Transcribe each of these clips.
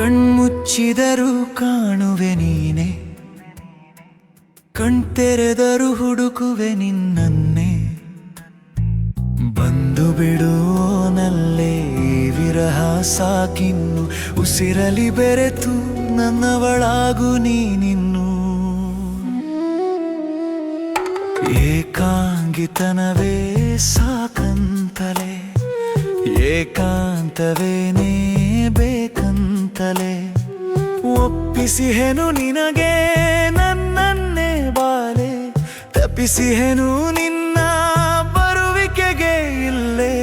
ಕಣ್ಮುಚ್ಚಿದರೂ ಕಾಣುವೆ ನೀನೆ. ಕಣ್ತೆರೆದರೂ ಹುಡುಕುವೆ ನಿನ್ನನ್ನೇ. ಬಂದು ಬಿಡುವನಲ್ಲೇ ವಿರಹ ಸಾಕಿನ್ನು. ಉಸಿರಲಿ ಬೆರೆತು ನನ್ನವಳಾಗು ನೀನಿನ್ನು. ಏಕಾಂಗಿತನವೇ ಸಾಕಂತಲೇ. ಏಕಾಂತವೇನೇ ಬೇಕಂತಲೇ ಒಪ್ಪಿಸಿಹೆನು ನಿನಗೆ ನನ್ನನ್ನೇ ಬಾಲೆ, ತಪ್ಪಿಸಿಹೆನು ನಿನ್ನ ಬರುವಿಕೆಗೆ ಇಲ್ಲೇ.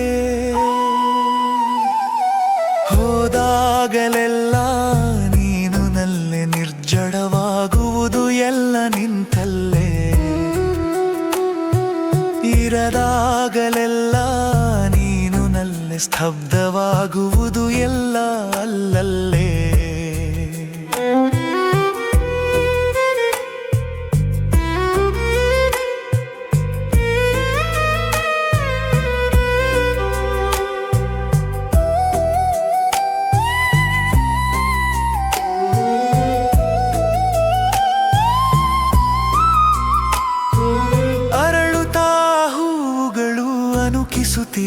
ಹೋದಾಗಲೆಲ್ಲ ನೀನು ನಲ್ಲೆ ನಿರ್ಜಡವಾಗುವುದು ಎಲ್ಲ ನಿಂತಲ್ಲೇ. ಇರದಾಗಲೆಲ್ಲ ನೀನು ನಲ್ಲೆ ಸ್ತಬ್ಧವಾಗುವುದು ಎಲ್ಲ ಅಲ್ಲಲ್ಲೇ.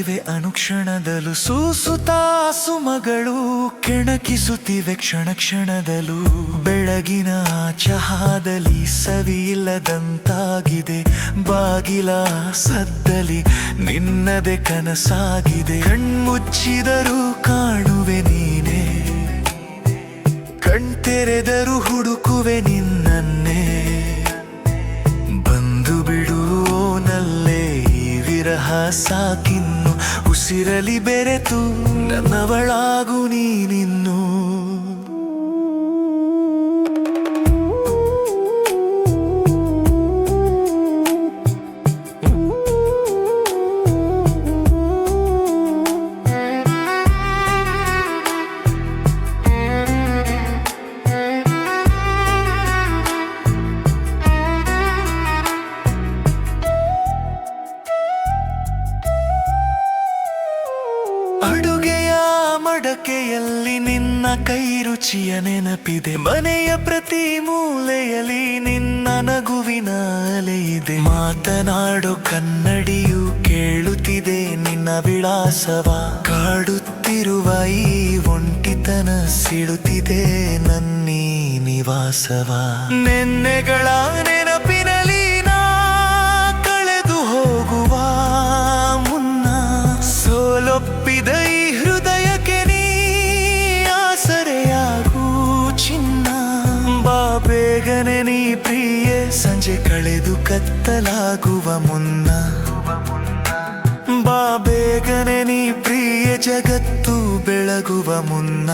ಅನುಕಿಸುತ್ತಿವೆ ಅನುಕ್ಷಣದಲು ಸೂಸುತ್ತಾ ಸುಮಗಳು, ಕೆಣಕಿಸುತ್ತಿವೆ ಕ್ಷಣ ಕ್ಷಣದಲು ಬೆಳಗಿನ ಚಹಾದಲ್ಲಿ ಸವಿಯಿಲ್ಲದಂತಾಗಿದೆ ಬಾಗಿಲ ಸದ್ದಲಿ ನಿನ್ನದೆ ಕನಸಾಗಿದೆ. ಕಣ್ಮುಚ್ಚಿದರೂ ಕಾಣುವೆ ನೀನೆ. ಕಣ್ತೆರೆದರೂ ಹುಡುಕುವೆ ನಿನ್ನನ್ನೇ ಸಾಕಿನ್ನು ಉಸಿರಲಿ ಬೆರೆತು ನನ್ನವಳಾಗು ನೀನಿನ್ನು. ಮಡಕೆಯಲ್ಲಿ ನಿನ್ನ ಕೈ ರುಚಿಯ ನೆನಪಿದೆ. ಮನೆಯ ಪ್ರತಿ ಮೂಲೆಯಲ್ಲಿ ನಿನ್ನ ನಗುವಿನ ಅಲೆಯಿದೆ ಮಾತನಾಡು, ಕನ್ನಡಿಯು ಕೇಳುತ್ತಿದೆ ನಿನ್ನ ವಿಳಾಸವ. ಕಾಡುತ್ತಿರುವ ಈ ಒಂಟಿತನ ಸಿಡುತ್ತಿದೆ ನನ್ನೀ ನಿವಾಸವ. ನೆನ್ನೆಗಳ ಪ್ರಿಯೆ ಸಂಜೆ ಕಳೆದು ಕತ್ತಲಾಗುವ ಮುನ್ನ. ಬಾ ಬೇಗನೆ ನೀ ಪ್ರಿಯ ಜಗತ್ತು ಬೆಳಗುವ ಮುನ್ನ.